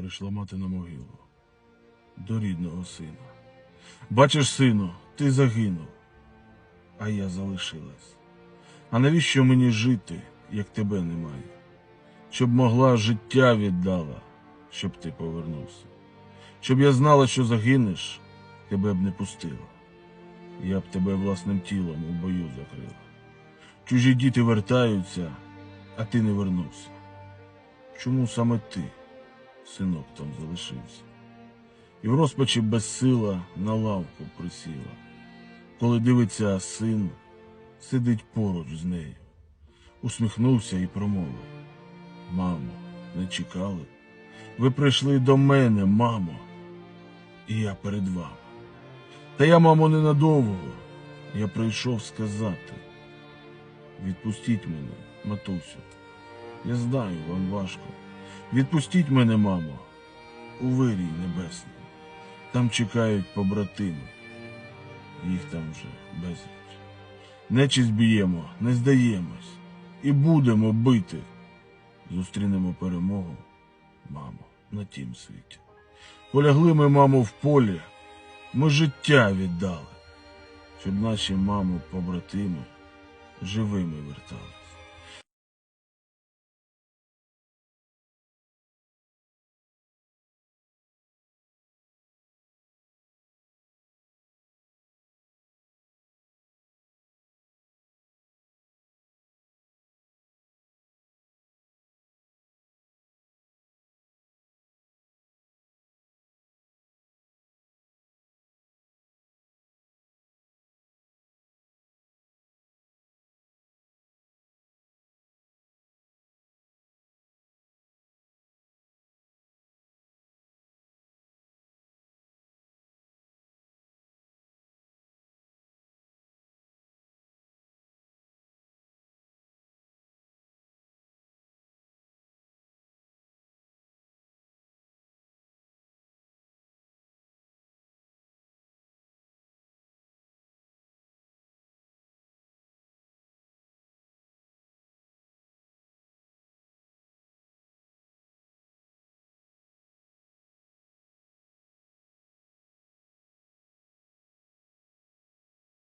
прийшла мати на могилу до рідного сина. Бачиш, сину, ти загинув, а я залишилась. А навіщо мені жити, як тебе немає? Щоб могла життя віддала, щоб ти повернувся. Щоб я знала, що загинеш, тебе б не пустила. Я б тебе власним тілом у бою закрила. Чужі діти вертаються, а ти не вернувся. Чому саме ти, синок, там залишився? І в розпачі безсила на лавку присіла. Коли дивиться син, сидить поруч з нею. Усміхнувся і промовив. Мамо, не чекали? Ви прийшли до мене, мамо, і я перед вами. Та я, мамо, ненадовго. Я прийшов сказати. Відпустіть мене, матусю. Я знаю, вам важко. Відпустіть мене, мамо, у вирій небесному. Там чекають побратими. Їх там вже безліч. Нечість б'ємо, не здаємось. І будемо бити. Зустрінемо перемогу, мамо, на тім світі. Полягли ми, мамо, в полі, ми життя віддали, щоб наші мамо побратими живими вертали.